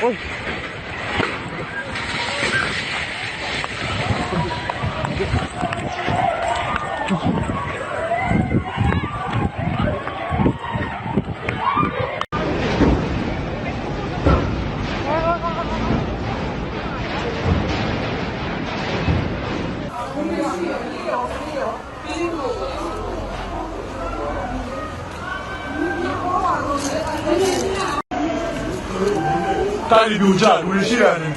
ਓਏ 날 유자. 울시라는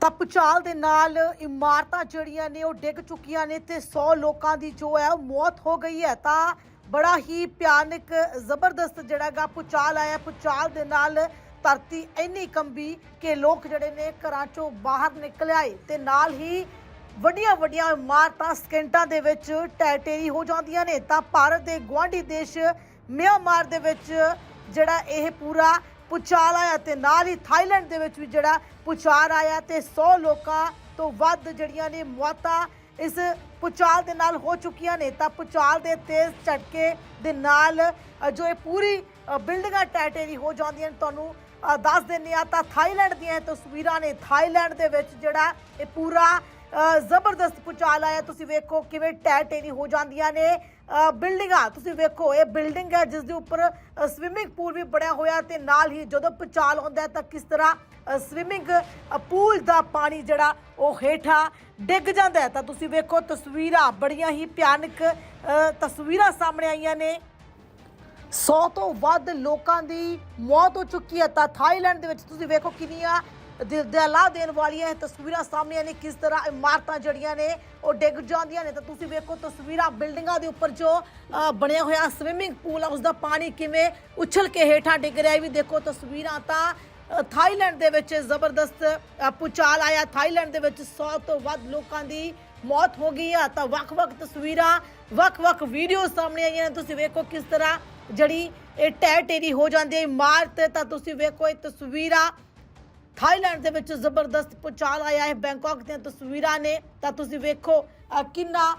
ਤਾਂ ਪਚਾਲ ਦੇ ਨਾਲ ਇਮਾਰਤਾਂ ਜਿਹੜੀਆਂ ਨੇ ਉਹ ਡਿੱਗ ਚੁੱਕੀਆਂ ਨੇ ਤੇ 100 ਲੋਕਾਂ ਦੀ ਜੋ ਹੈ ਉਹ ਮੌਤ ਹੋ ਗਈ ਹੈ। ਤਾਂ ਬੜਾ ਹੀ ਭਿਆਨਕ, ਜ਼ਬਰਦਸਤ ਜਿਹੜਾਗਾ ਪੁਚਾਲ ਆਇਆ। ਪੁਚਾਲ ਦੇ ਨਾਲ ਧਰਤੀ ਇੰਨੀ ਕੰਬੀ ਕਿ ਲੋਕ ਜਿਹੜੇ ਨੇ ਘਰਾਂ ਚੋਂ ਬਾਹਰ ਨਿਕਲ ਆਏ ਤੇ ਨਾਲ ਹੀ ਵੱਡੀਆਂ ਵੱਡੀਆਂ ਇਮਾਰਤਾਂ ਸਕਿੰਟਾਂ ਦੇ ਵਿੱਚ ਟੈਟੇਰੀ ਹੋ ਜਾਂਦੀਆਂ ਨੇ। ਤਾਂ ਭਾਰਤ ਦੇ ਗੁਆਂਢੀ ਦੇਸ਼ ਮਿਆਂਮਾਰ ਦੇ ਵਿੱਚ ਜਿਹੜਾ ਇਹ ਪੂਰਾ ਪੁਚਾਲ ਆਇਆ ਤੇ ਨਾਲ ਹੀ ਥਾਈਲੈਂਡ ਦੇ ਵਿੱਚ ਵੀ ਜਿਹੜਾ ਪੁਚਾਲ ਆਇਆ ਤੇ 100 ਲੋਕਾਂ ਤੋਂ ਵੱਧ ਜਿਹੜੀਆਂ ਨੇ ਮੌਤਾਂ ਇਸ ਪੁਚਾਲ ਦੇ ਨਾਲ ਹੋ ਚੁੱਕੀਆਂ ਨੇ। ਤਾਂ ਪੁਚਾਲ ਦੇ ਤੇਜ਼ ਝਟਕੇ ਦੇ ਨਾਲ ਜੋ ਇਹ ਪੂਰੀ ਅ, ਬਿਲਡਿੰਗਾਂ ਟੈਟੇਰੀ ਹੋ ਜਾਂਦੀਆਂ ਨੇ। ਤੁਹਾਨੂੰ ਦੱਸ ਦਿੰਦੇ ਆ ਤਾਂ ਥਾਈਲੈਂਡ ਦੀਆਂ ਇਹ ਤਸਵੀਰਾਂ ਨੇ। ਥਾਈਲੈਂਡ ਦੇ ਵਿੱਚ ਜਿਹੜਾ ਇਹ ਪੂਰਾ ਜ਼ਬਰਦਸਤ ਪੁਚਾਲ ਆਇਆ। ਤੁਸੀਂ ਵੇਖੋ ਕਿਵੇਂ ਟੈ ਟੇਰੀ ਹੋ ਜਾਂਦੀਆਂ ਨੇ। ਬਿਲਡਿੰਗਾਂ, ਤੁਸੀਂ ਵੇਖੋ, ਇਹ ਬਿਲਡਿੰਗ ਹੈ ਜਿਸ ਦੇ ਉੱਪਰ ਸਵਿਮਿੰਗ ਪੂਲ ਵੀ ਬਣਿਆ ਹੋਇਆ ਤੇ ਨਾਲ ਹੀ ਜਦੋਂ ਪੁਚਾਲ ਹੁੰਦਾ ਤਾਂ ਕਿਸ ਤਰ੍ਹਾਂ ਸਵਿਮਿੰਗ ਪੂਲ ਦਾ ਪਾਣੀ ਜਿਹੜਾ ਉਹ ਹੇਠਾਂ ਡਿੱਗ ਜਾਂਦਾ ਤਾਂ ਤੁਸੀਂ ਵੇਖੋ ਤਸਵੀਰਾਂ, ਬੜੀਆਂ ਹੀ ਭਿਆਨਕ ਤਸਵੀਰਾਂ ਸਾਹਮਣੇ ਆਈਆਂ ਨੇ। 100 ਤੋਂ ਵੱਧ ਲੋਕਾਂ ਦੀ ਮੌਤ ਹੋ ਚੁੱਕੀ ਹੈ। ਤਾਂ ਥਾਈਲੈਂਡ ਦੇ ਵਿੱਚ ਤੁਸੀਂ ਵੇਖੋ ਕਿੰਨੀਆਂ ਦਿਲ ਦਹਿਲਾ ਦੇਣ ਵਾਲੀਆਂ ਇਹ ਤਸਵੀਰਾਂ ਸਾਹਮਣੇ ਆਈਆਂ ਨੇ ਕਿਸ ਤਰ੍ਹਾਂ ਇਮਾਰਤਾਂ ਜਿਹੜੀਆਂ ਨੇ ਉਹ ਡਿੱਗ ਜਾਂਦੀਆਂ ਨੇ। ਤਾਂ ਤੁਸੀਂ ਵੇਖੋ ਤਸਵੀਰਾਂ ਬਿਲਡਿੰਗਾਂ ਦੇ ਉੱਪਰ ਜੋ ਬਣਿਆ ਹੋਇਆ ਸਵਿਮਿੰਗ ਪੂਲ ਆ ਉਸ ਦਾ ਪਾਣੀ ਕਿਵੇਂ ਉਛਲ ਕੇ ਹੇਠਾਂ ਡਿੱਗ ਰਿਹਾ ਇਹ ਵੀ ਦੇਖੋ ਤਸਵੀਰਾਂ ਤਾਂ ਥਾਈਲੈਂਡ ਦੇ ਵਿੱਚ ਜ਼ਬਰਦਸਤ ਅ, ਭੂਚਾਲ ਆਇਆ। ਥਾਈਲੈਂਡ ਦੇ ਵਿੱਚ 100 ਤੋਂ ਵੱਧ ਲੋਕਾਂ ਦੀ ਮੌਤ ਹੋ ਗਈ ਆ। ਤਾਂ ਵੱਖ-ਵੱਖ ਤਸਵੀਰਾਂ ਵੱਖ-ਵੱਖ ਵੀਡੀਓ ਸਾਹਮਣੇ ਆਈਆਂ ਨੇ। ਤੁਸੀਂ ਵੇਖੋ ਕਿਸ ਤਰ੍ਹਾਂ ਜਿਹੜੀ ਇਹ ਟੈ ਟੇਰੀ ਹੋ ਜਾਂਦੀ ਹੈ ਇਮਾਰਤ, ਤਾਂ ਤੁਸੀਂ ਵੇਖੋ ਇਹ ਤਸਵੀਰਾਂ ਥਾਈਲੈਂਡ ਦੇ ਵਿੱਚ ਜ਼ਬਰਦਸਤ ਪੁਚਾਲ ਆਇਆ ਹੈ, ਬੈਂਕਾਕ ਦੀਆਂ ਤਸਵੀਰਾਂ ਨੇ। ਤਾਂ ਤੁਸੀਂ ਵੇਖੋ ਕਿੰਨਾ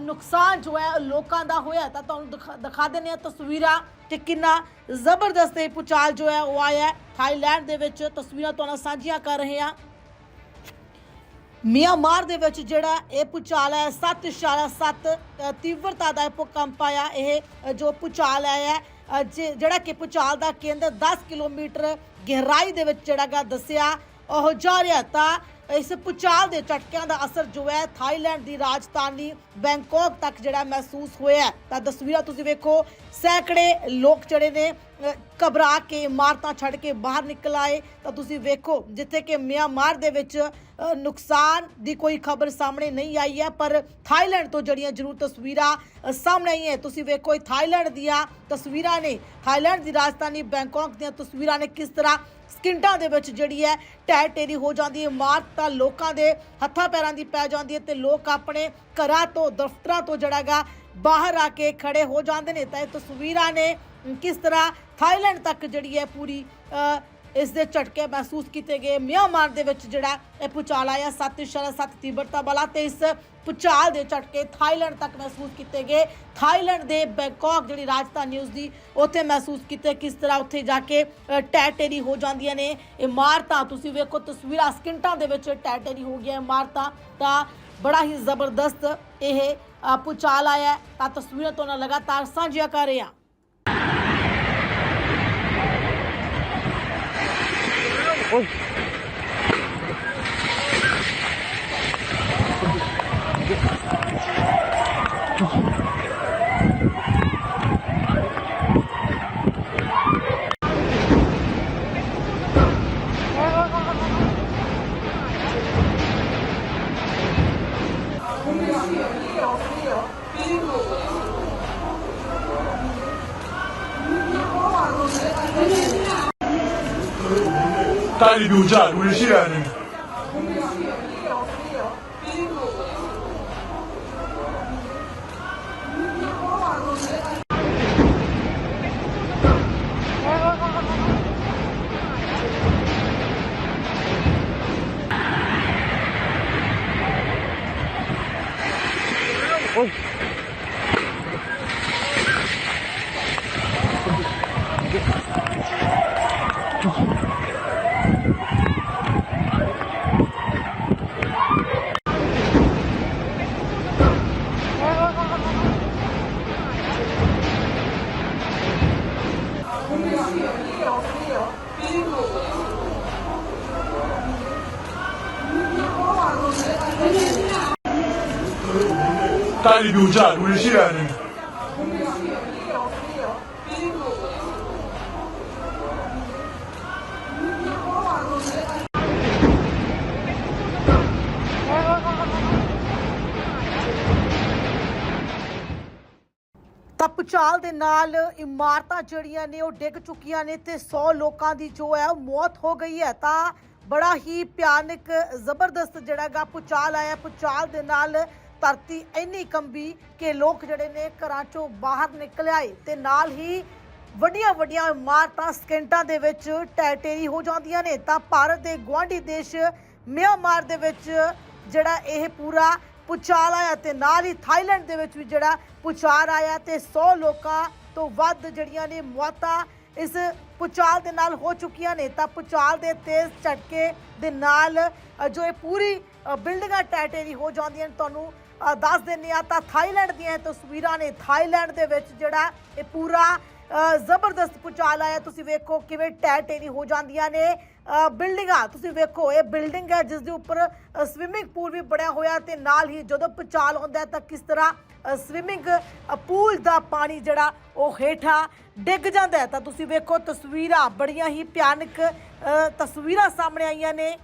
ਨੁਕਸਾਨ ਜੋ ਹੈ ਲੋਕਾਂ ਦਾ ਹੋਇਆ ਤਾਂ ਤੁਹਾਨੂੰ ਦਿਖਾ- ਦਿਖਾ ਦਿੰਦੇ ਆ ਤਸਵੀਰਾਂ ਕਿ ਕਿੰਨਾ ਜ਼ਬਰਦਸਤ ਇਹ ਪੁਚਾਲ ਜੋ ਹੈ ਉਹ ਆਇਆ ਥਾਈਲੈਂਡ ਦੇ ਵਿੱਚ ਤਸਵੀਰਾਂ ਤੁਹਾਨੂੰ ਸਾਂਝੀਆਂ ਕਰ ਰਹੇ ਹਾਂ। ਮਿਆਂਮਾਰ ਦੇ ਵਿੱਚ ਜਿਹੜਾ ਇਹ ਪੁਚਾਲ ਹੈ 7.7 ਅ, ਤੀਵਰਤਾ ਦਾ ਇਹ ਭੂਕੰਪ ਆਇਆ। ਇਹ ਜੋ ਪੁਚਾਲ ਆਇਆ ਹੈ, ਜੇ- ਜਿਹੜਾ ਕਿ ਪੁਚਾਲ ਦਾ ਕੇਂਦਰ 10 ਕਿਲੋਮੀਟਰ ਗਹਿਰਾਈ ਦੇ ਵਿੱਚ ਜਿਹੜਾ ਗਾ ਦੱਸਿਆ ਉਹ ਜਾ ਰਿਹਾ ਤਾਂ ਇਸ ਪੁਚਾਲ ਦੇ ਝਟਕਿਆਂ ਦਾ ਅਸਰ ਜੋ ਹੈ ਥਾਈਲੈਂਡ ਦੀ ਰਾਜਧਾਨੀ ਬੈਂਕਾਕ ਤੱਕ ਜਿਹੜਾ ਮਹਿਸੂਸ ਹੋਇਆ ਤਾਂ ਤਸਵੀਰਾਂ ਤੁਸੀਂ ਵੇਖੋ, ਸੈਂਕੜੇ ਲੋਕ ਜਿਹੜੇ ਨੇ ਘਬਰਾ ਕੇ ਇਮਾਰਤਾਂ ਛੱਡ ਕੇ ਬਾਹਰ ਨਿਕਲ ਆਏ। ਤਾਂ ਤੁਸੀਂ ਵੇਖੋ, ਜਿੱਥੇ ਕਿ ਮਿਆਂਮਾਰ ਦੇ ਵਿੱਚ ਨੁਕਸਾਨ ਦੀ ਕੋਈ ਖਬਰ ਸਾਹਮਣੇ ਨਹੀਂ ਆਈ ਹੈ, ਪਰ ਥਾਈਲੈਂਡ ਤੋਂ ਜਿਹੜੀਆਂ ਜ਼ਰੂਰ ਤਸਵੀਰਾਂ ਸਾਹਮਣੇ ਆਈਆਂ ਤੁਸੀਂ ਵੇਖੋ, ਇਹ ਥਾਈਲੈਂਡ ਦੀਆਂ ਤਸਵੀਰਾਂ ਨੇ। ਥਾਈਲੈਂਡ ਦੀ ਰਾਜਧਾਨੀ ਬੈਂਕਾਕ ਦੀਆਂ ਤਸਵੀਰਾਂ ਨੇ ਕਿਸ ਤਰ੍ਹਾਂ ਸਕਿੰਟਾਂ ਦੇ ਵਿੱਚ ਜਿਹੜੀ ਹੈ ਟੈ ਟੇਰੀ ਹੋ ਜਾਂਦੀ ਹੈ, ਮਾਰ ਤਾਂ ਲੋਕਾਂ ਦੇ ਹੱਥਾਂ ਪੈਰਾਂ ਦੀ ਪੈ ਜਾਂਦੀ ਹੈ ਤੇ ਲੋਕ ਆਪਣੇ ਘਰਾਂ ਤੋਂ, ਦਫ਼ਤਰਾਂ ਤੋਂ ਜਿਹੜਾਗਾ ਬਾਹਰ ਆ ਕੇ ਖੜੇ ਹੋ ਜਾਂਦੇ ਨੇ। ਤਾਂ ਇਹ ਤਸਵੀਰਾਂ ਨੇ ਕਿਸ ਤਰ੍ਹਾਂ ਥਾਈਲੈਂਡ ਤੱਕ ਜਿਹੜੀ ਹੈ ਪੂਰੀ ਇਸ ਦੇ ਝਟਕੇ ਮਹਿਸੂਸ ਕੀਤੇ ਗਏ। ਮਿਆਂਮਾਰ ਦੇ ਵਿੱਚ ਜਿਹੜਾ ਇਹ ਪੁਚਾਲ ਆਇਆ 7.7 ਤੀਬਰਤਾ ਵਾਲਾ ਤੇ ਇਸ ਪੁਚਾਲ ਦੇ ਝਟਕੇ ਥਾਈਲੈਂਡ ਤੱਕ ਮਹਿਸੂਸ ਕੀਤੇ ਗਏ। ਥਾਈਲੈਂਡ ਦੇ ਬੈਂਕਾਕ ਜਿਹੜੀ ਰਾਜਧਾਨੀ ਉਸ ਦੀ ਉੱਥੇ ਮਹਿਸੂਸ ਕੀਤੇ ਕਿਸ ਤਰ੍ਹਾਂ ਉੱਥੇ ਜਾ ਕੇ ਟੈਟੇਰੀ ਹੋ ਜਾਂਦੀਆਂ ਨੇ। ਇਮਾਰਤਾਂ ਤੁਸੀਂ ਵੇਖੋ ਤਸਵੀਰਾਂ ਸਕਿੰਟਾਂ ਦੇ ਵਿੱਚ ਟੈਟੇਰੀ ਹੋ ਗਈਆਂ ਇਮਾਰਤਾਂ। ਤਾਂ ਬੜਾ ਹੀ ਜ਼ਬਰਦਸਤ ਇਹ ਅ, ਭੂਚਾਲ ਆਇਆ ਤਾਂ ਤਸਵੀਰਾਂ ਤੋਂ ਨਾਲ ਲਗਾਤਾਰ ਸਾਂਝੀਆਂ ਕਰ ਰਹੇ ਹਾਂ। Oh. 요자 롤시라는 어이. 빨리 놀자 놀 시간에 ਤਾਂ ਪੁਚਾਲ ਦੇ ਨਾਲ ਇਮਾਰਤਾਂ ਜਿਹੜੀਆਂ ਨੇ ਉਹ ਡਿੱਗ ਚੁੱਕੀਆਂ ਨੇ ਤੇ 100 ਲੋਕਾਂ ਦੀ ਜੋ ਹੈ ਉਹ ਮੌਤ ਹੋ ਗਈ ਹੈ। ਤਾਂ ਬੜਾ ਹੀ ਭਿਆਨਕ, ਜ਼ਬਰਦਸਤ ਜਿਹੜਾਗਾ ਪੁਚਾਲ ਆਇਆ। ਪੁਚਾਲ ਦੇ ਨਾਲ ਧਰਤੀ ਇੰਨੀ ਕੰਬੀ ਕਿ ਲੋਕ ਜਿਹੜੇ ਨੇ ਘਰਾਂ ਚੋਂ ਬਾਹਰ ਨਿਕਲ ਆਏ ਤੇ ਨਾਲ ਹੀ ਵੱਡੀਆਂ ਵੱਡੀਆਂ ਇਮਾਰਤਾਂ ਸਕਿੰਟਾਂ ਦੇ ਵਿੱਚ ਟੈਟੇਰੀ ਹੋ ਜਾਂਦੀਆਂ ਨੇ। ਤਾਂ ਭਾਰਤ ਦੇ ਗੁਆਂਢੀ ਦੇਸ਼ ਮਿਆਂਮਾਰ ਦੇ ਵਿੱਚ ਜਿਹੜਾ ਇਹ ਪੂਰਾ ਪੁਚਾਲ ਆਇਆ ਤੇ ਨਾਲ ਹੀ ਥਾਈਲੈਂਡ ਦੇ ਵਿੱਚ ਵੀ ਜਿਹੜਾ ਪੁਚਾਲ ਆਇਆ ਤੇ 100 ਲੋਕਾਂ ਤੋਂ ਵੱਧ ਜਿਹੜੀਆਂ ਨੇ ਮੌਤਾਂ ਇਸ ਪੁਚਾਲ ਦੇ ਨਾਲ ਹੋ ਚੁੱਕੀਆਂ ਨੇ। ਤਾਂ ਪੁਚਾਲ ਦੇ ਤੇਜ਼ ਝਟਕੇ ਦੇ ਨਾਲ ਜੋ ਇਹ ਪੂਰੀ ਅ, ਬਿਲਡਿੰਗਾਂ ਟੈਟੇਰੀ ਹੋ ਜਾਂਦੀਆਂ ਨੇ। ਤੁਹਾਨੂੰ ਦੱਸ ਦਿੰਦੇ ਆ ਤਾਂ ਥਾਈਲੈਂਡ ਦੀਆਂ ਇਹ ਤਸਵੀਰਾਂ ਨੇ। ਥਾਈਲੈਂਡ ਦੇ ਵਿੱਚ ਜਿਹੜਾ ਇਹ ਪੂਰਾ ਜ਼ਬਰਦਸਤ ਪੁਚਾਲ ਆਇਆ। ਤੁਸੀਂ ਵੇਖੋ ਕਿਵੇਂ ਟੈ ਟੇਰੀ ਹੋ ਜਾਂਦੀਆਂ ਨੇ। ਬਿਲਡਿੰਗਾਂ, ਤੁਸੀਂ ਵੇਖੋ, ਇਹ ਬਿਲਡਿੰਗ ਹੈ ਜਿਸ ਦੇ ਉੱਪਰ ਸਵਿਮਿੰਗ ਪੂਲ ਵੀ ਬਣਿਆ ਹੋਇਆ ਤੇ ਨਾਲ ਹੀ ਜਦੋਂ ਪੁਚਾਲ ਹੁੰਦਾ ਤਾਂ ਕਿਸ ਤਰ੍ਹਾਂ ਸਵਿਮਿੰਗ ਪੂਲ ਦਾ ਪਾਣੀ ਜਿਹੜਾ ਉਹ ਹੇਠਾਂ ਡਿੱਗ ਜਾਂਦਾ ਤਾਂ ਤੁਸੀਂ ਵੇਖੋ ਤਸਵੀਰਾਂ ਬੜੀਆਂ ਹੀ ਭਿਆਨਕ ਤਸਵੀਰਾਂ ਸਾਹਮਣੇ ਆਈਆਂ ਨੇ।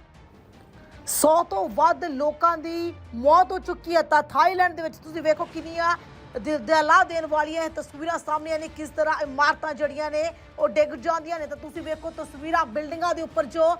100 ਤੋਂ ਵੱਧ ਲੋਕਾਂ ਦੀ ਮੌਤ ਹੋ ਚੁੱਕੀ ਹੈ। ਤਾਂ ਥਾਈਲੈਂਡ ਦੇ ਵਿੱਚ ਤੁਸੀਂ ਵੇਖੋ ਕਿੰਨੀਆਂ ਦਿਲ ਦਹਿਲਾ ਦੇਣ ਵਾਲੀਆਂ ਤਸਵੀਰਾਂ ਸਾਹਮਣੇ ਨੇ ਕਿਸ ਤਰ੍ਹਾਂ ਇਮਾਰਤਾਂ ਜਿਹੜੀਆਂ ਨੇ ਉਹ ਡਿੱਗ ਜਾਂਦੀਆਂ ਨੇ। ਤਾਂ ਤੁਸੀਂ ਵੇਖੋ ਤਸਵੀਰਾਂ ਬਿਲਡਿੰਗਾਂ ਦੇ ਉੱਪਰ ਜੋ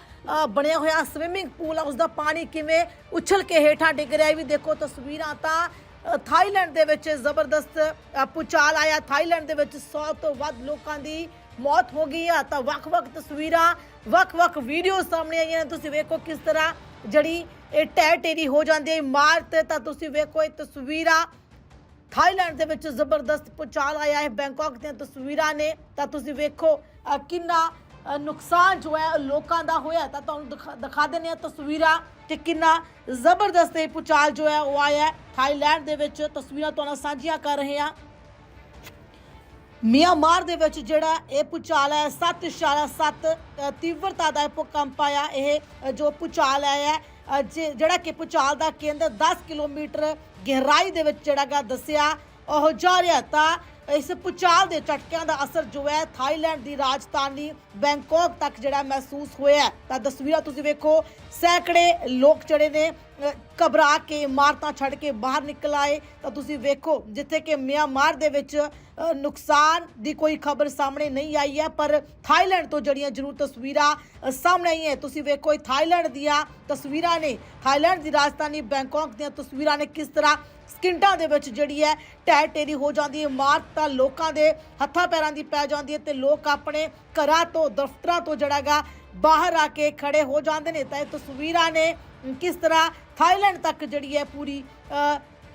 ਬਣਿਆ ਹੋਇਆ ਸਵਿਮਿੰਗ ਪੂਲ ਆ ਉਸ ਦਾ ਪਾਣੀ ਕਿਵੇਂ ਉਛਲ ਕੇ ਹੇਠਾਂ ਡਿੱਗ ਰਿਹਾ ਇਹ ਵੀ ਦੇਖੋ ਤਸਵੀਰਾਂ ਤਾਂ ਥਾਈਲੈਂਡ ਦੇ ਵਿੱਚ ਜ਼ਬਰਦਸਤ ਅ, ਭੂਚਾਲ ਆਇਆ। ਥਾਈਲੈਂਡ ਦੇ ਵਿੱਚ 100 ਤੋਂ ਵੱਧ ਲੋਕਾਂ ਦੀ ਮੌਤ ਹੋ ਗਈ ਆ। ਤਾਂ ਵੱਖ-ਵੱਖ ਤਸਵੀਰਾਂ ਵੱਖ-ਵੱਖ ਵੀਡੀਓ ਸਾਹਮਣੇ ਆਈਆਂ ਨੇ। ਤੁਸੀਂ ਵੇਖੋ ਕਿਸ ਤਰ੍ਹਾਂ ਜਿਹੜੀ ਇਹ ਟੈ ਟੇਰੀ ਹੋ ਜਾਂਦੀ ਹੈ ਇਮਾਰਤ, ਤਾਂ ਤੁਸੀਂ ਵੇਖੋ ਇਹ ਤਸਵੀਰਾਂ। ਥਾਈਲੈਂਡ ਦੇ ਵਿੱਚ ਜ਼ਬਰਦਸਤ ਪੁਚਾਲ ਆਇਆ ਹੈ, ਬੈਂਕਾਕ ਦੀਆਂ ਤਸਵੀਰਾਂ ਨੇ। ਤਾਂ ਤੁਸੀਂ ਵੇਖੋ ਕਿੰਨਾ ਨੁਕਸਾਨ ਜੋ ਹੈ, ਲੋਕਾਂ ਦਾ ਹੋਇਆ ਤਾਂ ਤੁਹਾਨੂੰ ਦਿਖਾ- ਦਿਖਾ ਦਿੰਦੇ ਆ ਤਸਵੀਰਾਂ ਕਿ ਕਿੰਨਾ ਜ਼ਬਰਦਸਤ ਇਹ ਪੁਚਾਲ ਜੋ ਹੈ, ਉਹ ਆਇਆ ਥਾਈਲੈਂਡ ਦੇ ਵਿੱਚ ਤਸਵੀਰਾਂ ਤੁਹਾਨੂੰ ਸਾਂਝੀਆਂ ਕਰ ਰਹੇ ਹਾਂ। ਮਿਆਂਮਾਰ ਦੇ ਵਿੱਚ ਜਿਹੜਾ ਇਹ ਪੁਚਾਲ ਹੈ 7.7 ਅ, ਤੀਵਰਤਾ ਦਾ ਭੂਕੰਪ ਆਇਆ। ਇਹ ਜੋ ਪੁਚਾਲ ਆਇਆ ਹੈ, ਜੇ- ਜਿਹੜਾ ਕਿ ਪੁਚਾਲ ਦਾ ਕੇਂਦਰ 10 ਕਿਲੋਮੀਟਰ ਗਹਿਰਾਈ ਦੇ ਵਿੱਚ ਜਿਹੜਾ ਗਾ ਦੱਸਿਆ ਉਹ ਜਾ ਰਿਹਾ ਤਾਂ ਇਸ ਪੁਚਾਲ ਦੇ ਝਟਕਿਆਂ ਦਾ ਅਸਰ ਜੋ ਹੈ ਥਾਈਲੈਂਡ ਦੀ ਰਾਜਧਾਨੀ ਬੈਂਕਾਕ ਤੱਕ ਜਿਹੜਾ ਮਹਿਸੂਸ ਹੋਇਆ ਤਾਂ ਤਸਵੀਰਾਂ ਤੁਸੀਂ ਵੇਖੋ ਸੈਂਕੜੇ ਲੋਕ ਜਿਹੜੇ ਨੇ ਘਬਰਾ ਕੇ, ਇਮਾਰਤਾਂ ਛੱਡ ਕੇ ਬਾਹਰ ਨਿਕਲ ਆਏ, ਤਾਂ ਤੁਸੀਂ ਵੇਖੋ, ਜਿੱਥੇ ਕਿ ਮਿਆਂਮਾਰ ਦੇ ਵਿੱਚ ਨੁਕਸਾਨ ਦੀ ਕੋਈ ਖਬਰ ਸਾਹਮਣੇ ਨਹੀਂ ਆਈ ਹੈ, ਪਰ ਥਾਈਲੈਂਡ ਤੋਂ ਜਿਹੜੀਆਂ ਜ਼ਰੂਰ ਤਸਵੀਰਾਂ ਸਾਹਮਣੇ ਆਈਆਂ, ਤੁਸੀਂ ਵੇਖੋ ਇਹ ਥਾਈਲੈਂਡ ਦੀਆਂ ਤਸਵੀਰਾਂ ਨੇ। ਥਾਈਲੈਂਡ ਦੀ ਰਾਜਧਾਨੀ ਬੈਂਕਾਕ ਦੀਆਂ ਤਸਵੀਰਾਂ ਨੇ ਕਿਸ ਤਰ੍ਹਾਂ ਸਕਿੰਟਾਂ ਦੇ ਵਿੱਚ ਜਿਹੜੀ ਹੈ ਟੈ ਟੇਰੀ ਹੋ ਜਾਂਦੀ ਹੈ, ਇਮਾਰਤ ਤਾਂ ਲੋਕਾਂ ਦੇ ਹੱਥਾਂ ਪੈਰਾਂ ਦੀ ਪੈ ਜਾਂਦੀ ਹੈ ਤੇ ਲੋਕ ਆਪਣੇ ਘਰਾਂ ਤੋਂ, ਦਫ਼ਤਰਾਂ ਤੋਂ ਜਿਹੜਾਗਾ ਬਾਹਰ ਆ ਕੇ ਖੜੇ ਹੋ ਜਾਂਦੇ ਨੇ। ਤਾਂ ਇਹ ਤਸਵੀਰਾਂ ਨੇ ਕਿਸ ਤਰ੍ਹਾਂ ਥਾਈਲੈਂਡ ਤੱਕ ਜਿਹੜੀ ਹੈ ਪੂਰੀ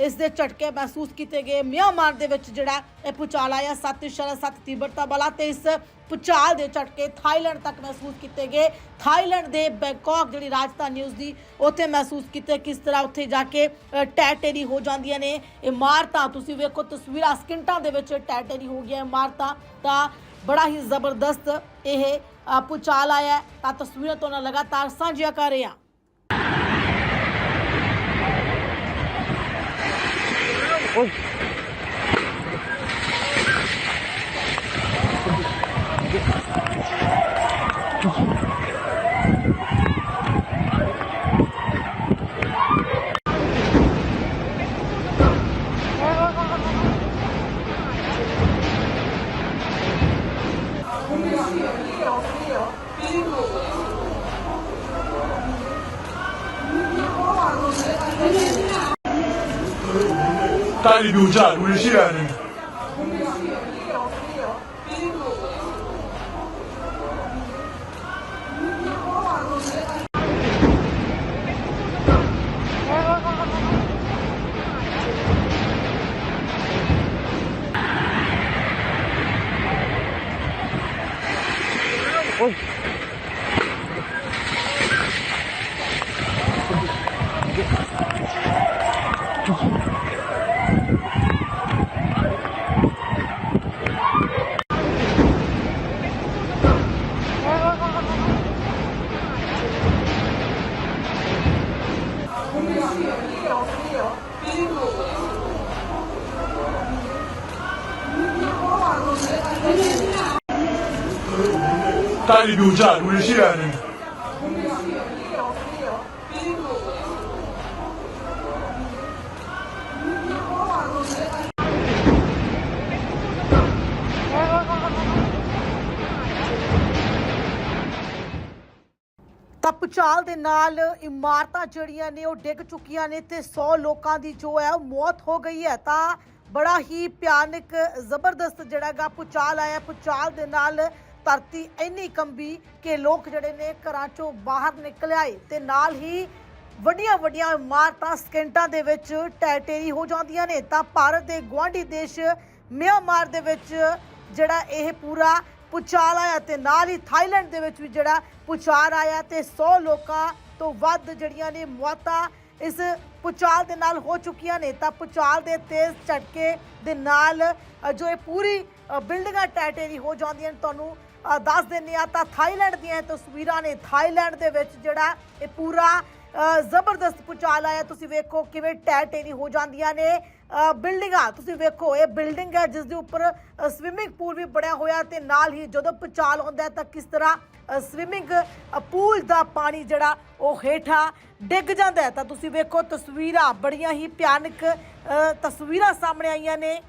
ਇਸ ਦੇ ਝਟਕੇ ਮਹਿਸੂਸ ਕੀਤੇ ਗਏ। ਮਿਆਂਮਾਰ ਦੇ ਵਿੱਚ ਜਿਹੜਾ ਇਹ ਭੂਚਾਲ ਆਇਆ 7.7 ਤੀਬਰਤਾ ਵਾਲਾ ਤੇ ਇਸ ਭੂਚਾਲ ਦੇ ਝਟਕੇ ਥਾਈਲੈਂਡ ਤੱਕ ਮਹਿਸੂਸ ਕੀਤੇ ਗਏ। ਥਾਈਲੈਂਡ ਦੇ ਬੈਂਕਾਕ ਜਿਹੜੀ ਰਾਜਧਾਨੀ ਉਸ ਦੀ ਉੱਥੇ ਮਹਿਸੂਸ ਕੀਤੇ ਕਿਸ ਤਰ੍ਹਾਂ ਉੱਥੇ ਜਾ ਕੇ ਅ, ਟੈਟੇਰੀ ਹੋ ਜਾਂਦੀਆਂ ਨੇ। ਇਮਾਰਤਾਂ ਤੁਸੀਂ ਵੇਖੋ ਤਸਵੀਰਾਂ ਸਕਿੰਟਾਂ ਦੇ ਵਿੱਚ ਟੈਟੇਰੀ ਹੋ ਗਈਆਂ ਇਮਾਰਤਾਂ। ਤਾਂ ਬੜਾ ਹੀ ਜ਼ਬਰਦਸਤ ਇਹ ਅ, ਭੂਚਾਲ ਆਇਆ ਤਾਂ ਤਸਵੀਰਾਂ ਤੋਂ ਨਾਲ ਲਗਾਤਾਰ ਸਾਂਝੀਆਂ ਕਰ ਰਹੇ ਹਾਂ “大 Ali Dujan will share duyacak, ਤਾਂ ਭੂਚਾਲ ਦੇ ਨਾਲ ਇਮਾਰਤਾਂ ਜਿਹੜੀਆਂ ਨੇ ਉਹ ਡਿੱਗ ਚੁੱਕੀਆਂ ਨੇ ਤੇ 100 ਲੋਕਾਂ ਦੀ ਜੋ ਹੈ ਉਹ ਮੌਤ ਹੋ ਗਈ ਹੈ। ਤਾਂ ਬੜਾ ਹੀ ਭਿਆਨਕ ਜ਼ਬਰਦਸਤ ਜਿਹੜਾਗਾ ਭੂਚਾਲ ਆਇਆ। ਭੂਚਾਲ ਦੇ ਨਾਲ ਧਰਤੀ ਇੰਨੀ ਕੰਬੀ ਕਿ ਲੋਕ ਜਿਹੜੇ ਨੇ ਘਰਾਂ ਚੋਂ ਬਾਹਰ ਨਿਕਲ ਆਏ ਤੇ ਨਾਲ ਹੀ ਵੱਡੀਆਂ ਵੱਡੀਆਂ ਇਮਾਰਤਾਂ ਸਕਿੰਟਾਂ ਦੇ ਵਿੱਚ ਟੈਟੇਰੀ ਹੋ ਜਾਂਦੀਆਂ ਨੇ। ਤਾਂ ਭਾਰਤ ਦੇ ਗੁਆਂਢੀ ਦੇਸ਼ ਮਿਆਂਮਾਰ ਦੇ ਵਿੱਚ ਜਿਹੜਾ ਇਹ ਪੂਰਾ ਪੁਚਾਲ ਆਇਆ ਤੇ ਨਾਲ ਹੀ ਥਾਈਲੈਂਡ ਦੇ ਵਿੱਚ ਵੀ ਜਿਹੜਾ ਪੁਚਾਰ ਆਇਆ ਤੇ 100 ਲੋਕਾਂ ਤੋਂ ਵੱਧ ਜਿਹੜੀਆਂ ਨੇ ਮੌਤਾਂ ਇਸ ਪੁਚਾਲ ਦੇ ਨਾਲ ਹੋ ਚੁੱਕੀਆਂ ਨੇ। ਤਾਂ ਪੁਚਾਲ ਦੇ ਤੇਜ਼ ਝਟਕੇ ਦੇ ਨਾਲ ਜੋ ਇਹ ਪੂਰੀ ਬਿਲਡਿੰਗਾਂ ਟੈਟੇਰੀ ਹੋ ਜਾਂਦੀਆਂ ਨੇ। ਤੁਹਾਨੂੰ ਦੱਸ ਦਿੰਦੇ ਆ ਤਾਂ ਥਾਈਲੈਂਡ ਦੀਆਂ ਇਹ ਤਸਵੀਰਾਂ ਨੇ। ਥਾਈਲੈਂਡ ਦੇ ਵਿੱਚ ਜਿਹੜਾ ਇਹ ਪੂਰਾ ਜ਼ਬਰਦਸਤ ਪੁਚਾਲ ਆਇਆ। ਤੁਸੀਂ ਵੇਖੋ ਕਿਵੇਂ ਟੈਟੇਰੀ ਹੋ ਜਾਂਦੀਆਂ ਨੇ ਬਿਲਡਿੰਗਾਂ। ਤੁਸੀਂ ਵੇਖੋ, ਇਹ ਬਿਲਡਿੰਗ ਹੈ ਜਿਸ ਦੇ ਉੱਪਰ ਸਵਿਮਿੰਗ ਪੂਲ ਵੀ ਬਣਿਆ ਹੋਇਆ ਤੇ ਨਾਲ ਹੀ ਜਦੋਂ ਪੁਚਾਲ ਹੁੰਦਾ ਤਾਂ ਕਿਸ ਤਰ੍ਹਾਂ ਸਵਿਮਿੰਗ ਪੂਲ ਦਾ ਪਾਣੀ ਜਿਹੜਾ ਉਹ ਹੇਠਾਂ ਡਿੱਗ ਜਾਂਦਾ ਤਾਂ ਤੁਸੀਂ ਵੇਖੋ ਤਸਵੀਰਾਂ ਬੜੀਆਂ ਹੀ ਭਿਆਨਕ ਤਸਵੀਰਾਂ ਸਾਹਮਣੇ ਆਈਆਂ ਨੇ।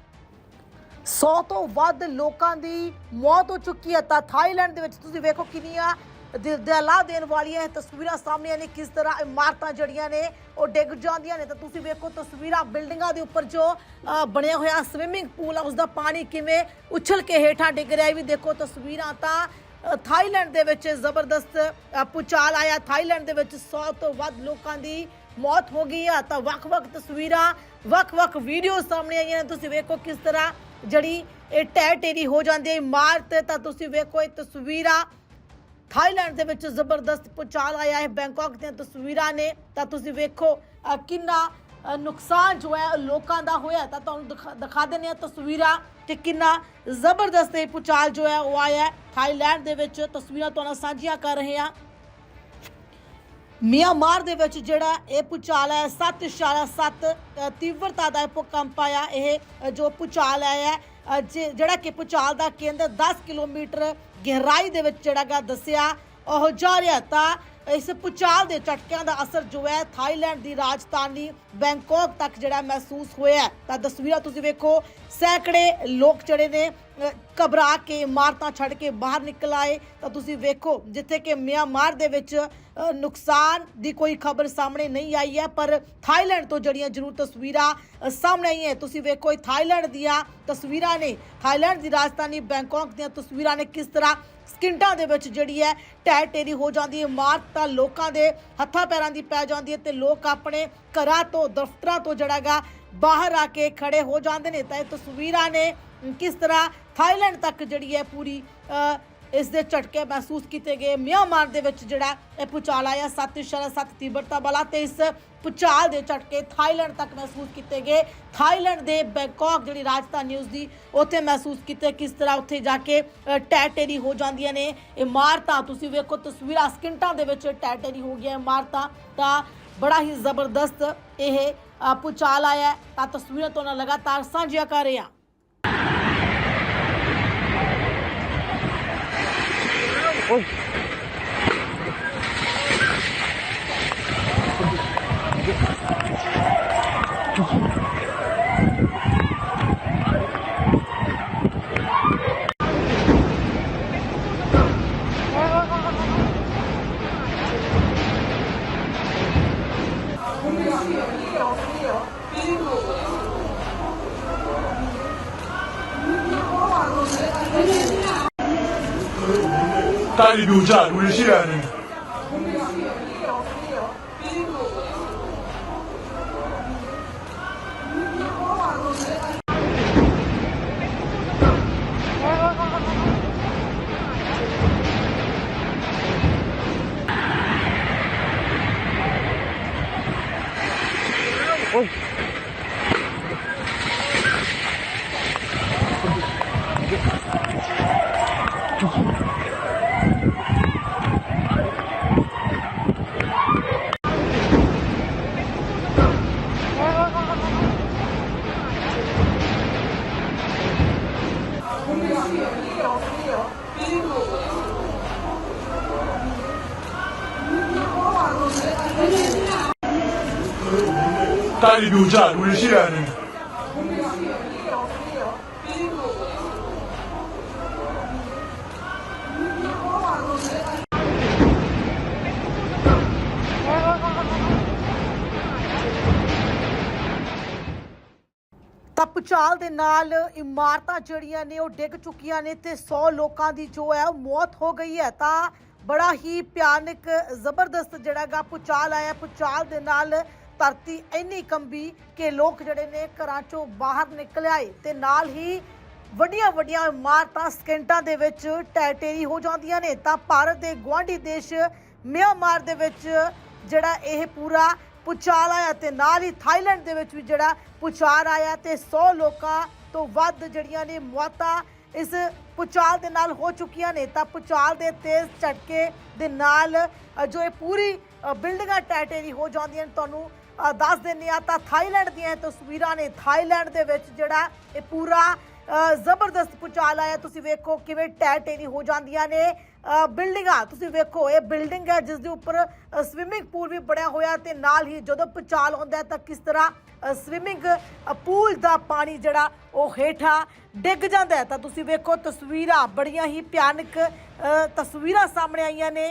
100 ਤੋਂ ਵੱਧ ਲੋਕਾਂ ਦੀ ਮੌਤ ਹੋ ਚੁੱਕੀ ਹੈ। ਤਾਂ ਥਾਈਲੈਂਡ ਦੇ ਵਿੱਚ ਤੁਸੀਂ ਵੇਖੋ ਕਿੰਨੀਆਂ ਦਿਲ ਦਹਿਲਾ ਦੇਣ ਵਾਲੀਆਂ ਤਸਵੀਰਾਂ ਸਾਹਮਣੇ ਨੇ ਕਿਸ ਤਰ੍ਹਾਂ ਇਮਾਰਤਾਂ ਜੜੀਆਂ ਨੇ ਉਹ ਡਿੱਗ ਜਾਂਦੀਆਂ ਨੇ। ਤਾਂ ਤੁਸੀਂ ਵੇਖੋ ਤਸਵੀਰਾਂ ਬਿਲਡਿੰਗਾਂ ਦੇ ਉੱਪਰ ਜੋ ਬਣਿਆ ਹੋਇਆ ਸਵਿਮਿੰਗ ਪੂਲ ਆ ਉਸ ਦਾ ਪਾਣੀ ਕਿਵੇਂ ਉਛਲ ਕੇ ਹੇਠਾਂ ਡਿੱਗ ਰਿਹਾ ਇਹ ਵੀ ਦੇਖੋ ਤਸਵੀਰਾਂ ਤਾਂ ਥਾਈਲੈਂਡ ਦੇ ਵਿੱਚ ਜ਼ਬਰਦਸਤ ਅ, ਭੂਚਾਲ ਆਇਆ। ਥਾਈਲੈਂਡ ਦੇ ਵਿੱਚ 100 ਤੋਂ ਵੱਧ ਲੋਕਾਂ ਦੀ ਮੌਤ ਹੋ ਗਈ ਆ। ਤਾਂ ਵੱਖ-ਵੱਖ ਤਸਵੀਰਾਂ ਵੱਖ-ਵੱਖ ਵੀਡੀਓ ਸਾਹਮਣੇ ਆਈਆਂ ਨੇ। ਤੁਸੀਂ ਵੇਖੋ ਕਿਸ ਤਰ੍ਹਾਂ ਜਿਹੜੀ ਇਹ ਟੈ ਟੇਰੀ ਹੋ ਜਾਂਦੀ ਹੈ ਇਮਾਰਤ, ਤਾਂ ਤੁਸੀਂ ਵੇਖੋ ਇਹ ਤਸਵੀਰਾਂ ਥਾਈਲੈਂਡ ਦੇ ਵਿੱਚ ਜ਼ਬਰਦਸਤ ਪੁਚਾਲ ਆਇਆ ਹੈ। ਬੈਂਕਾਕ ਦੀਆਂ ਤਸਵੀਰਾਂ ਨੇ, ਤਾਂ ਤੁਸੀਂ ਵੇਖੋ ਕਿੰਨਾ ਨੁਕਸਾਨ ਜੋ ਹੈ ਲੋਕਾਂ ਦਾ ਹੋਇਆ ਤਾਂ ਤੁਹਾਨੂੰ ਦਿਖਾ- ਦਿਖਾ ਦਿੰਦੇ ਆ ਤਸਵੀਰਾਂ ਕਿ ਕਿੰਨਾ ਜ਼ਬਰਦਸਤ ਇਹ ਪੁਚਾਲ ਜੋ ਹੈ ਉਹ ਆਇਆ ਥਾਈਲੈਂਡ ਦੇ ਵਿੱਚ ਤਸਵੀਰਾਂ ਤੁਹਾਨੂੰ ਸਾਂਝੀਆਂ ਕਰ ਰਹੇ ਹਾਂ। ਮਿਆਂਮਾਰ ਦੇ ਵਿੱਚ ਜਿਹੜਾ ਇਹ ਪੁਚਾਲ ਹੈ 7.7 ਅ, ਤੀਬਰਤਾ ਦਾ ਇਹ ਭੂਕੰਪ ਆਇਆ। ਇਹ ਜੋ ਪੁਚਾਲ ਆਇਆ ਹੈ, ਜੇ- ਜਿਹੜਾ ਕਿ ਪੁਚਾਲ ਦਾ ਕੇਂਦਰ 10 ਕਿਲੋਮੀਟਰ ਗਹਿਰਾਈ ਦੇ ਵਿੱਚ ਜਿਹੜਾ ਗਾ ਦੱਸਿਆ ਉਹ ਜਾ ਰਿਹਾ ਤਾਂ ਇਸ ਪੁਚਾਲ ਦੇ ਝਟਕਿਆਂ ਦਾ ਅਸਰ ਜੋ ਹੈ ਥਾਈਲੈਂਡ ਦੀ ਰਾਜਧਾਨੀ ਬੈਂਕਾਕ ਤੱਕ ਜਿਹੜਾ ਮਹਿਸੂਸ ਹੋਇਆ ਤਾਂ ਤਸਵੀਰਾਂ ਤੁਸੀਂ ਵੇਖੋ ਸੈਂਕੜੇ ਲੋਕ ਜਿਹੜੇ ਨੇ ਘਬਰਾ ਕੇ ਇਮਾਰਤਾਂ ਛੱਡ ਕੇ ਬਾਹਰ ਨਿਕਲ ਆਏ। ਤਾਂ ਤੁਸੀਂ ਵੇਖੋ, ਜਿੱਥੇ ਕਿ ਮਿਆਂਮਾਰ ਦੇ ਵਿੱਚ ਨੁਕਸਾਨ ਦੀ ਕੋਈ ਖਬਰ ਸਾਹਮਣੇ ਨਹੀਂ ਆਈ ਹੈ, ਪਰ ਥਾਈਲੈਂਡ ਤੋਂ ਜਿਹੜੀਆਂ ਜ਼ਰੂਰ ਤਸਵੀਰਾਂ ਸਾਹਮਣੇ ਆਈਆਂ, ਤੁਸੀਂ ਵੇਖੋ ਇਹ ਥਾਈਲੈਂਡ ਦੀਆਂ ਤਸਵੀਰਾਂ ਨੇ। ਥਾਈਲੈਂਡ ਦੀ ਰਾਜਧਾਨੀ ਬੈਂਕਾਕ ਦੀਆਂ ਤਸਵੀਰਾਂ ਨੇ ਕਿਸ ਤਰ੍ਹਾਂ ਸਕਿੰਟਾਂ ਦੇ ਵਿੱਚ ਜਿਹੜੀ ਹੈ ਟੈ ਟੇਰੀ ਹੋ ਜਾਂਦੀ ਹੈ ਇਮਾਰਤ ਤਾਂ ਲੋਕਾਂ ਦੇ ਹੱਥਾਂ ਪੈਰਾਂ ਦੀ ਪੈ ਜਾਂਦੀ ਹੈ ਤੇ ਲੋਕ ਆਪਣੇ ਘਰਾਂ ਤੋਂ, ਦਫ਼ਤਰਾਂ ਤੋਂ ਜਿਹੜਾਗਾ ਬਾਹਰ ਆ ਕੇ ਖੜੇ ਹੋ ਜਾਂਦੇ ਨੇ। ਤਾਂ ਇਹ ਤਸਵੀਰਾਂ ਨੇ ਕਿਸ ਤਰ੍ਹਾਂ ਥਾਈਲੈਂਡ ਤੱਕ ਜਿਹੜੀ ਹੈ ਪੂਰੀ ਅ, ਇਸ ਦੇ ਝਟਕੇ ਮਹਿਸੂਸ ਕੀਤੇ ਗਏ। ਮਿਆਂਮਾਰ ਦੇ ਵਿੱਚ ਜਿਹੜਾ ਇਹ ਭੂਚਾਲ ਆਇਆ 7.7 ਤੀਬਰਤਾ ਵਾਲਾ ਤੇ ਇਸ ਭੂਚਾਲ ਦੇ ਝਟਕੇ ਥਾਈਲੈਂਡ ਤੱਕ ਮਹਿਸੂਸ ਕੀਤੇ ਗਏ। ਥਾਈਲੈਂਡ ਦੇ ਬੈਂਕਾਕ ਜਿਹੜੀ ਰਾਜਧਾਨੀ ਉਸ ਦੀ ਉੱਥੇ ਮਹਿਸੂਸ ਕੀਤੇ ਕਿਸ ਤਰ੍ਹਾਂ ਉੱਥੇ ਜਾ ਕੇ ਟੈਟੇਰੀ ਹੋ ਜਾਂਦੀਆਂ ਨੇ। ਇਮਾਰਤਾਂ ਤੁਸੀਂ ਵੇਖੋ ਤਸਵੀਰਾਂ ਸਕਿੰਟਾਂ ਦੇ ਵਿੱਚ ਟੈਟੇਰੀ ਹੋ ਗਈਆਂ ਇਮਾਰਤਾਂ। ਤਾਂ ਬੜਾ ਹੀ ਜ਼ਬਰਦਸਤ ਇਹ ਅ, ਆਇਆ ਤਾਂ ਤਸਵੀਰਾਂ ਤੋਂ ਨਾਲ ਲਗਾਤਾਰ ਸਾਂਝੀਆਂ ਕਰ ਰਹੇ ਹਾਂ 大 딸이 노자 울지라는 딸이 묘자 울시라는. ਤਾਂ ਦੇ ਨਾਲ ਇਮਾਰਤਾਂ ਜਿਹੜੀਆਂ ਨੇ ਉਹ ਡਿੱਗ ਚੁੱਕੀਆਂ ਨੇ ਤੇ 100 ਲੋਕਾਂ ਦੀ ਜੋ ਹੈ ਉਹ ਮੌਤ ਹੋ ਗਈ ਹੈ। ਤਾਂ ਬੜਾ ਹੀ ਭਿਆਨਕ, ਜ਼ਬਰਦਸਤ ਜਿਹੜਾਗਾ ਭੂਚਾਲ ਆਇਆ। ਭੂਚਾਲ ਦੇ ਨਾਲ ਧਰਤੀ ਇੰਨੀ ਕੰਬੀ ਕਿ ਲੋਕ ਜਿਹੜੇ ਨੇ ਘਰਾਂ ਚੋਂ ਬਾਹਰ ਨਿਕਲ ਆਏ ਤੇ ਨਾਲ ਹੀ ਵੱਡੀਆਂ ਵੱਡੀਆਂ ਇਮਾਰਤਾਂ ਸਕਿੰਟਾਂ ਦੇ ਵਿੱਚ ਟੈਟੇਰੀ ਹੋ ਜਾਂਦੀਆਂ ਨੇ। ਤਾਂ ਭਾਰਤ ਦੇ ਗੁਆਂਢੀ ਦੇਸ਼ ਮਿਆਂਮਾਰ ਦੇ ਵਿੱਚ ਜਿਹੜਾ ਇਹ ਪੂਰਾ ਪੁਚਾਲ ਆਇਆ ਤੇ ਨਾਲ ਹੀ ਥਾਈਲੈਂਡ ਦੇ ਵਿੱਚ ਵੀ ਜਿਹੜਾ ਪੁਚਾਰ ਆਇਆ ਤੇ 100 ਲੋਕਾਂ ਤੋਂ ਵੱਧ ਜਿਹੜੀਆਂ ਨੇ ਮੌਤਾਂ ਇਸ ਪੁਚਾਲ ਦੇ ਨਾਲ ਹੋ ਚੁੱਕੀਆਂ ਨੇ। ਤਾਂ ਪੁਚਾਲ ਦੇ ਤੇਜ਼ ਝਟਕੇ ਦੇ ਨਾਲ ਜੋ ਇਹ ਪੂਰੀ ਬਿਲਡਿੰਗਾਂ ਟੈਟੇਰੀ ਹੋ ਜਾਂਦੀਆਂ ਨੇ ਤੁਹਾਨੂੰ ਦੱਸ ਦਿੰਦੇ ਆ ਤਾਂ ਥਾਈਲੈਂਡ ਦੀਆਂ ਇਹ ਤਸਵੀਰਾਂ ਨੇ। ਥਾਈਲੈਂਡ ਦੇ ਵਿੱਚ ਜਿਹੜਾ ਇਹ ਪੂਰਾ ਜ਼ਬਰਦਸਤ ਪੁਚਾਲ ਆਇਆ। ਤੁਸੀਂ ਵੇਖੋ ਕਿਵੇਂ ਟੈ ਟੇਰੀ ਹੋ ਜਾਂਦੀਆਂ ਨੇ। ਬਿਲਡਿੰਗਾਂ ਤੁਸੀਂ ਵੇਖੋ ਇਹ ਬਿਲਡਿੰਗ ਹੈ ਜਿਸ ਦੇ ਉੱਪਰ ਸਵਿਮਿੰਗ ਪੂਲ ਵੀ ਬਣਿਆ ਹੋਇਆ ਤੇ ਨਾਲ ਹੀ ਜਦੋਂ ਪੁਚਾਲ ਹੁੰਦਾ ਤਾਂ ਕਿਸ ਤਰ੍ਹਾਂ ਸਵਿਮਿੰਗ ਪੂਲ ਦਾ ਪਾਣੀ ਜਿਹੜਾ ਉਹ ਹੇਠਾਂ ਡਿੱਗ ਜਾਂਦਾ ਹੈ। ਤਾਂ ਤੁਸੀਂ ਵੇਖੋ ਤਸਵੀਰਾਂ ਬੜੀਆਂ ਹੀ ਭਿਆਨਕ ਅ, ਤਸਵੀਰਾਂ ਸਾਹਮਣੇ ਆਈਆਂ ਨੇ।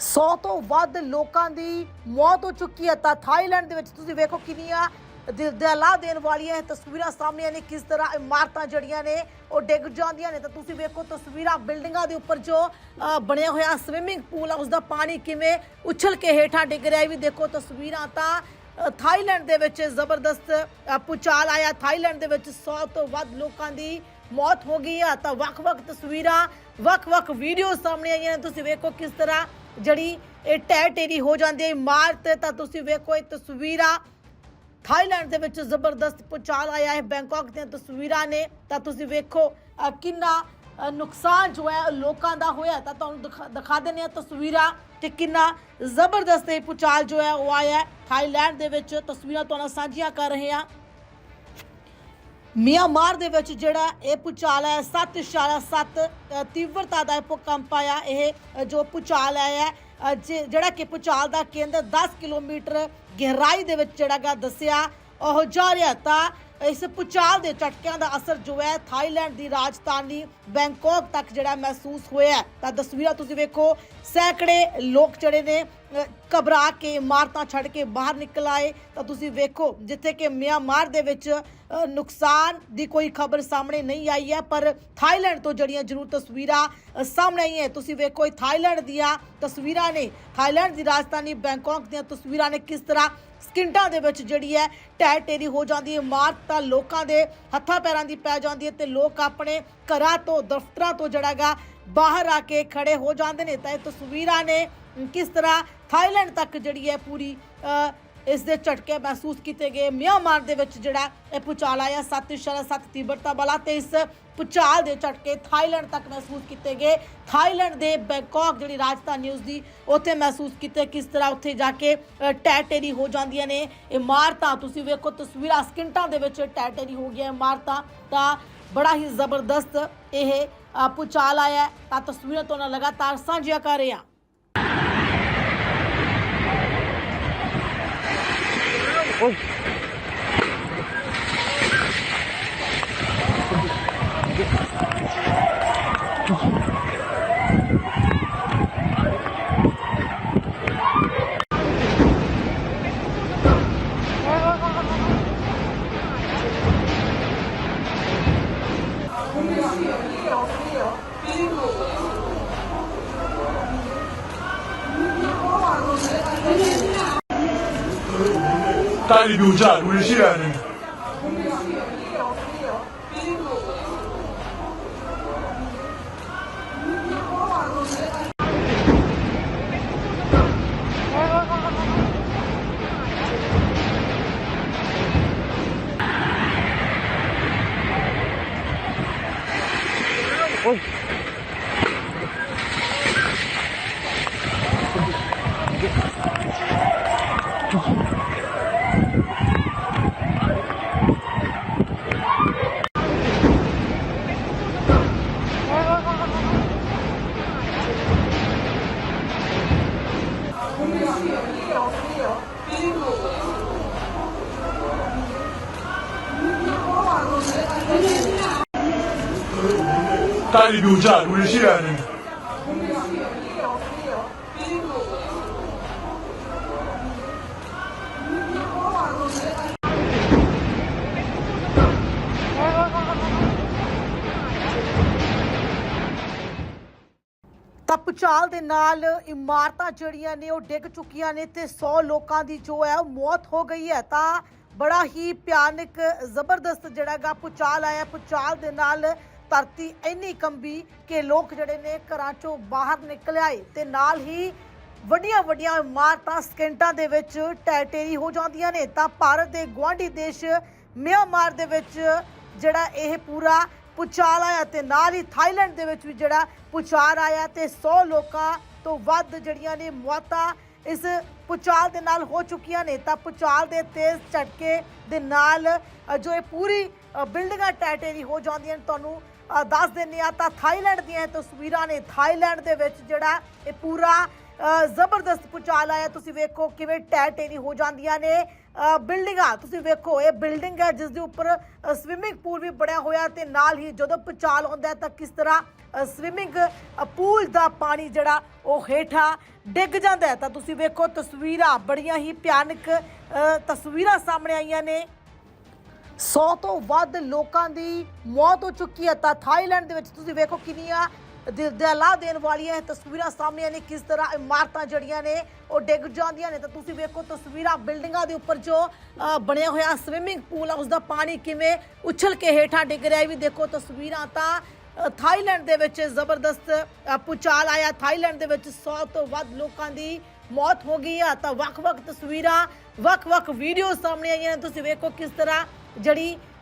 100 ਤੋਂ ਵੱਧ ਲੋਕਾਂ ਦੀ ਮੌਤ ਹੋ ਚੁੱਕੀ ਹੈ। ਤਾਂ ਥਾਈਲੈਂਡ ਦੇ ਵਿੱਚ ਤੁਸੀਂ ਵੇਖੋ ਕਿੰਨੀਆਂ ਦਿਲ ਦਹਿਲਾ ਦੇਣ ਵਾਲੀਆਂ ਇਹ ਤਸਵੀਰਾਂ ਸਾਹਮਣੇ ਨੇ ਕਿਸ ਤਰ੍ਹਾਂ ਇਮਾਰਤਾਂ ਜੜੀਆਂ ਨੇ ਉਹ ਡਿੱਗ ਜਾਂਦੀਆਂ ਨੇ। ਤਾਂ ਤੁਸੀਂ ਵੇਖੋ ਤਸਵੀਰਾਂ ਬਿਲਡਿੰਗਾਂ ਦੇ ਉੱਪਰ ਜੋ ਬਣਿਆ ਹੋਇਆ ਸਵਿਮਿੰਗ ਪੂਲ ਆ ਉਸ ਦਾ ਪਾਣੀ ਕਿਵੇਂ ਉਛਲ ਕੇ ਹੇਠਾਂ ਡਿੱਗ ਰਿਹਾ ਇਹ ਵੀ ਦੇਖੋ ਤਸਵੀਰਾਂ ਤਾਂ ਥਾਈਲੈਂਡ ਦੇ ਵਿੱਚ ਜ਼ਬਰਦਸਤ ਅ, ਭੂਚਾਲ ਆਇਆ। ਥਾਈਲੈਂਡ ਦੇ ਵਿੱਚ 100 ਤੋਂ ਵੱਧ ਲੋਕਾਂ ਦੀ ਮੌਤ ਹੋ ਗਈ ਆ। ਤਾਂ ਵੱਖ-ਵੱਖ ਤਸਵੀਰਾਂ ਵੱਖ-ਵੱਖ ਵੀਡੀਓ ਸਾਹਮਣੇ ਆਈਆਂ ਨੇ। ਤੁਸੀਂ ਵੇਖੋ ਕਿਸ ਤਰ੍ਹਾਂ ਜਿਹੜੀ ਇਹ ਟੈ ਟੇਰੀ ਹੋ ਜਾਂਦੀ ਹੈ ਇਮਾਰਤ। ਤਾਂ ਤੁਸੀਂ ਵੇਖੋ ਇਹ ਤਸਵੀਰਾਂ ਥਾਈਲੈਂਡ ਦੇ ਵਿੱਚ ਜ਼ਬਰਦਸਤ ਪੁਚਾਲ ਆਇਆ ਹੈ। ਬੈਂਕਾਕ ਦੀਆਂ ਤਸਵੀਰਾਂ ਨੇ। ਤਾਂ ਤੁਸੀਂ ਵੇਖੋ ਕਿੰਨਾ ਨੁਕਸਾਨ ਜੋ ਹੈ ਲੋਕਾਂ ਦਾ ਹੋਇਆ ਤਾਂ ਤੁਹਾਨੂੰ ਦਿਖਾ- ਦਿਖਾ ਦਿੰਦੇ ਆ ਤਸਵੀਰਾਂ ਕਿ ਕਿੰਨਾ ਜ਼ਬਰਦਸਤ ਇਹ ਪੁਚਾਲ ਜੋ ਹੈ ਉਹ ਆਇਆ ਥਾਈਲੈਂਡ ਦੇ ਵਿੱਚ ਤਸਵੀਰਾਂ ਤੁਹਾਨੂੰ ਸਾਂਝੀਆਂ ਕਰ ਰਹੇ ਹਾਂ। ਮਿਆਂਮਾਰ ਦੇ ਵਿੱਚ ਜਿਹੜਾ ਇਹ ਪੁਚਾਲ ਹੈ 7.7 ਅ, ਤੀਬਰਤਾ ਦਾ ਇਹ ਭੂਕੰਪ ਆਇਆ। ਇਹ ਜੋ ਪੁਚਾਲ ਆਇਆ ਜੇ- ਜਿਹੜਾ ਕਿ ਪੁਚਾਲ ਦਾ ਕੇਂਦਰ 10 ਕਿਲੋਮੀਟਰ ਗਹਿਰਾਈ ਦੇ ਵਿੱਚ ਜਿਹੜਾ ਗਾ ਦੱਸਿਆ ਉਹ ਜਾ ਰਿਹਾ ਤਾਂ ਇਸ ਪੁਚਾਲ ਦੇ ਝਟਕਿਆਂ ਦਾ ਅਸਰ ਜੋ ਹੈ ਥਾਈਲੈਂਡ ਦੀ ਰਾਜਧਾਨੀ ਬੈਂਕਾਕ ਤੱਕ ਜਿਹੜਾ ਮਹਿਸੂਸ ਹੋਇਆ ਹੈ। ਤਾਂ ਤਸਵੀਰਾਂ ਤੁਸੀਂ ਵੇਖੋ, ਸੈਂਕੜੇ ਲੋਕ ਜਿਹੜੇ ਨੇ ਘਬਰਾ ਕੇ, ਇਮਾਰਤਾਂ ਛੱਡ ਕੇ ਬਾਹਰ ਨਿਕਲ ਆਏ। ਤਾਂ ਤੁਸੀਂ ਵੇਖੋ, ਜਿੱਥੇ ਕਿ ਮਿਆਂਮਾਰ ਦੇ ਵਿੱਚ ਨੁਕਸਾਨ ਦੀ ਕੋਈ ਖਬਰ ਸਾਹਮਣੇ ਨਹੀਂ ਆਈ ਹੈ, ਪਰ ਥਾਈਲੈਂਡ ਤੋਂ ਜਿਹੜੀਆਂ ਜ਼ਰੂਰ ਤਸਵੀਰਾਂ ਸਾਹਮਣੇ ਆਈਆਂ ਤੁਸੀਂ ਵੇਖੋ, ਇਹ ਥਾਈਲੈਂਡ ਦੀਆਂ ਤਸਵੀਰਾਂ ਨੇ। ਥਾਈਲੈਂਡ ਦੀ ਰਾਜਧਾਨੀ ਬੈਂਕਾਕ ਦੀਆਂ ਤਸਵੀਰਾਂ ਨੇ ਕਿਸ ਤਰ੍ਹਾਂ ਸਕਿੰਟਾਂ ਦੇ ਵਿੱਚ ਜਿਹੜੀ ਹੈ ਟੈ ਟੇਰੀ ਹੋ ਜਾਂਦੀ ਹੈ, ਮਾਰ ਤਾਂ ਲੋਕਾਂ ਦੇ ਹੱਥਾਂ ਪੈਰਾਂ ਦੀ ਪੈ ਜਾਂਦੀ ਹੈ ਤੇ ਲੋਕ ਆਪਣੇ ਘਰਾਂ ਤੋਂ, ਦਫ਼ਤਰਾਂ ਤੋਂ ਜਿਹੜਾਗਾ ਬਾਹਰ ਆ ਕੇ ਖੜੇ ਹੋ ਜਾਂਦੇ ਨੇ। ਤਾਂ ਇਹ ਤਸਵੀਰਾਂ ਨੇ ਕਿਸ ਤਰ੍ਹਾਂ ਥਾਈਲੈਂਡ ਤੱਕ ਜਿਹੜੀ ਹੈ ਪੂਰੀ ਇਸ ਦੇ ਝਟਕੇ ਮਹਿਸੂਸ ਕੀਤੇ ਗਏ। ਮਿਆਂਮਾਰ ਦੇ ਵਿੱਚ ਜਿਹੜਾ ਇਹ ਭੂਚਾਲ ਆਇਆ 7.7 ਤੀਬਰਤਾ ਵਾਲਾ ਤੇ ਇਸ ਭੂਚਾਲ ਦੇ ਝਟਕੇ ਥਾਈਲੈਂਡ ਤੱਕ ਮਹਿਸੂਸ ਕੀਤੇ ਗਏ। ਥਾਈਲੈਂਡ ਦੇ ਬੈਂਕਾਕ ਜਿਹੜੀ ਰਾਜਧਾਨੀ ਉਸ ਦੀ ਉੱਥੇ ਮਹਿਸੂਸ ਕੀਤੇ ਕਿਸ ਤਰ੍ਹਾਂ ਉੱਥੇ ਜਾ ਕੇ ਅ, ਟੈਟੇਰੀ ਹੋ ਜਾਂਦੀਆਂ ਨੇ। ਇਮਾਰਤਾਂ ਤੁਸੀਂ ਵੇਖੋ ਤਸਵੀਰਾਂ ਸਕਿੰਟਾਂ ਦੇ ਵਿੱਚ ਟੈਟੇਰੀ ਹੋ ਗਿਆ ਇਮਾਰਤਾਂ ਤਾਂ ਬੜਾ ਹੀ ਜ਼ਬਰਦਸਤ ਇਹ ਅ, ਭੂਚਾਲ ਆਇਆ। ਤਾਂ ਤਸਵੀਰਾਂ ਤੋਂ ਲਗਾਤਾਰ ਸਾਂਝੀਆਂ ਕਰ ਰਹੇ 딸이 노자 울시라는? Karibi ਤਾਂ ਭੁਚਾਲ ਦੇ ਨਾਲ ਇਮਾਰਤਾਂ ਜਿਹੜੀਆਂ ਨੇ ਉਹ ਡਿੱਗ ਚੁੱਕੀਆਂ ਨੇ ਤੇ 100 ਲੋਕਾਂ ਦੀ ਜੋ ਹੈ ਉਹ ਮੌਤ ਹੋ ਗਈ ਹੈ। ਤਾਂ ਬੜਾ ਹੀ ਭਿਆਨਕ, ਜ਼ਬਰਦਸਤ ਜਿਹੜਾਗਾ ਭੁਚਾਲ ਆਇਆ। ਭੁਚਾਲ ਦੇ ਨਾਲ ਧਰਤੀ ਇੰਨੀ ਕੰਬੀ ਕਿ ਲੋਕ ਜਿਹੜੇ ਨੇ ਘਰਾਂ ਚੋਂ ਬਾਹਰ ਨਿਕਲ ਆਏ ਤੇ ਨਾਲ ਹੀ ਵੱਡੀਆਂ ਵੱਡੀਆਂ ਇਮਾਰਤਾਂ ਸਕਿੰਟਾਂ ਦੇ ਵਿੱਚ ਟੈਟੇਰੀ ਹੋ ਜਾਂਦੀਆਂ ਨੇ। ਤਾਂ ਭਾਰਤ ਦੇ ਗੁਆਂਢੀ ਦੇਸ਼ ਮਿਆਂਮਾਰ ਦੇ ਵਿੱਚ ਜਿਹੜਾ ਇਹ ਪੂਰਾ ਪੁਚਾਲ ਆਇਆ ਤੇ ਨਾਲ ਹੀ ਥਾਈਲੈਂਡ ਦੇ ਵਿੱਚ ਵੀ ਜਿਹੜਾ ਪੁਚਾਰ ਆਇਆ ਤੇ 100 ਲੋਕਾਂ ਤੋਂ ਵੱਧ ਜਿਹੜੀਆਂ ਨੇ ਮੌਤਾਂ ਇਸ ਪੁਚਾਲ ਦੇ ਨਾਲ ਹੋ ਚੁੱਕੀਆਂ ਨੇ। ਤਾਂ ਪੁਚਾਲ ਦੇ ਤੇਜ਼ ਝਟਕੇ ਦੇ ਨਾਲ ਜੋ ਇਹ ਪੂਰੀ ਬਿਲਡਿੰਗਾਂ ਟੈਟੇਰੀ ਹੋ ਜਾਂਦੀਆਂ ਨੇ। ਤੁਹਾਨੂੰ ਦੱਸ ਦਿੰਦੇ ਆ ਤਾਂ ਥਾਈਲੈਂਡ ਦੀਆਂ ਇਹ ਤਸਵੀਰਾਂ ਨੇ। ਥਾਈਲੈਂਡ ਦੇ ਵਿੱਚ ਜਿਹੜਾ ਇਹ ਪੂਰਾ ਜ਼ਬਰਦਸਤ ਪੁਚਾਲ ਆਇਆ। ਤੁਸੀਂ ਵੇਖੋ ਕਿਵੇਂ ਟੈ ਟੇਰੀ ਹੋ ਜਾਂਦੀਆਂ ਨੇ। ਬਿਲਡਿੰਗਾਂ, ਤੁਸੀਂ ਵੇਖੋ, ਇਹ ਬਿਲਡਿੰਗ ਹੈ ਜਿਸ ਦੇ ਉੱਪਰ ਸਵਿਮਿੰਗ ਪੂਲ ਵੀ ਬਣਿਆ ਹੋਇਆ ਤੇ ਨਾਲ ਹੀ ਜਦੋਂ ਪੁਚਾਲ ਆਉਂਦਾ ਤਾਂ ਕਿਸ ਤਰ੍ਹਾਂ ਸਵਿਮਿੰਗ ਪੂਲ ਦਾ ਪਾਣੀ ਜਿਹੜਾ ਉਹ ਹੇਠਾਂ ਡਿੱਗ ਜਾਂਦਾ ਤਾਂ ਤੁਸੀਂ ਵੇਖੋ ਤਸਵੀਰਾਂ, ਬੜੀਆਂ ਹੀ ਭਿਆਨਕ ਤਸਵੀਰਾਂ ਸਾਹਮਣੇ ਆਈਆਂ ਨੇ। 100 ਤੋਂ ਵੱਧ ਲੋਕਾਂ ਦੀ ਮੌਤ ਹੋ ਚੁੱਕੀ ਹੈ। ਤਾਂ ਥਾਈਲੈਂਡ ਦੇ ਵਿੱਚ ਤੁਸੀਂ ਵੇਖੋ ਕਿੰਨੀਆਂ ਦਿਲ ਦਹਿਲਾ ਦੇਣ ਵਾਲੀਆਂ ਤਸਵੀਰਾਂ ਸਾਹਮਣੇ ਨੇ ਕਿਸ ਤਰ੍ਹਾਂ ਇਮਾਰਤਾਂ ਜੜੀਆਂ ਨੇ ਉਹ ਡਿੱਗ ਜਾਂਦੀਆਂ ਨੇ। ਤਾਂ ਤੁਸੀਂ ਵੇਖੋ ਤਸਵੀਰਾਂ ਬਿਲਡਿੰਗਾਂ ਦੇ ਉੱਪਰ ਜੋ ਬਣਿਆ ਹੋਇਆ ਸਵਿਮਿੰਗ ਪੂਲ ਆ ਉਸ ਦਾ ਪਾਣੀ ਕਿਵੇਂ ਉਛਲ ਕੇ ਹੇਠਾਂ ਡਿੱਗ ਰਿਹਾ ਇਹ ਵੀ ਦੇਖੋ ਤਸਵੀਰਾਂ ਤਾਂ ਥਾਈਲੈਂਡ ਦੇ ਵਿੱਚ ਜ਼ਬਰਦਸਤ ਅ, ਭੂਚਾਲ ਆਇਆ। ਥਾਈਲੈਂਡ ਦੇ ਵਿੱਚ 100 ਤੋਂ ਵੱਧ ਲੋਕਾਂ ਦੀ ਮੌਤ ਹੋ ਗਈ ਆ ਤਾਂ ਵੱਖ-ਵੱਖ ਤਸਵੀਰਾਂ, ਵੱਖ-ਵੱਖ ਵੀਡੀਓ ਸਾਹਮਣੇ ਆਈਆਂ ਨੇ। ਤੁਸੀਂ ਵੇਖੋ ਕਿਸ ਤਰ੍ਹਾਂ ਜਿਹੜੀ